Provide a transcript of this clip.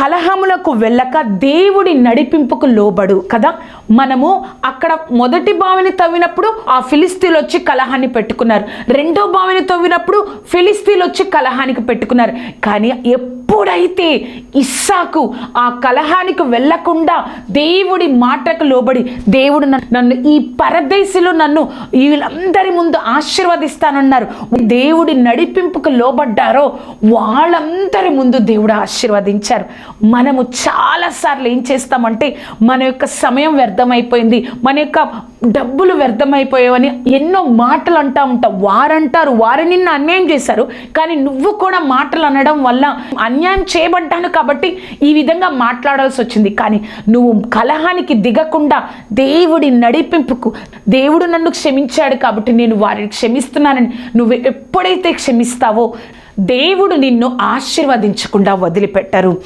కలహములకు వెళ్ళక దేవుడి నడిపింపుకు లోబడు కదా? మనము అక్కడ మొదటి బావిని తవ్వినప్పుడు ఆ ఫిలిస్తీన్లు వచ్చి కలహాన్ని పెట్టుకున్నారు. రెండో బావిని తవ్వినప్పుడు ఫిలిస్తీన్లు వచ్చి కలహానికి పెట్టుకున్నారు. కానీ ఎప్పుడైతే ఇస్సాకు ఆ కలహానికి వెళ్ళకుండా దేవుడి మాటకు లోబడి దేవుడు నన్ను- నన్ను ఈ పరదేశిలో నన్ను వీళ్ళందరి ముందు ఆశీర్వదిస్తానన్నారు. దేవుడి నడిపింపుకు లోబడ్డారో వాళ్ళందరి ముందు దేవుడు ఆశీర్వదించారు. మనము చాలాసార్లు ఏం చేస్తామంటే మన యొక్క సమయం వ్యర్థమైపోయింది మన యొక్క డబ్బులు వ్యర్థమైపోయావని ఎన్నో మాటలు అంటా ఉంటాం. వారంటారు వారు నిన్న అన్యాయం చేశారు కానీ నువ్వు కూడా మాటలు అనడం వల్ల అన్యాయం చేయబడ్డాను కాబట్టి ఈ విధంగా మాట్లాడాల్సి వచ్చింది. కానీ నువ్వు కలహానికి దిగకుండా దేవుడి నడిపింపుకు దేవుడు నన్ను క్షమించాడు కాబట్టి నేను వారిని క్షమిస్తున్నానని నువ్వు ఎప్పుడైతే క్షమిస్తావో దేవుడు నిన్ను ఆశీర్వదించకుండా వదిలిపెట్టరు.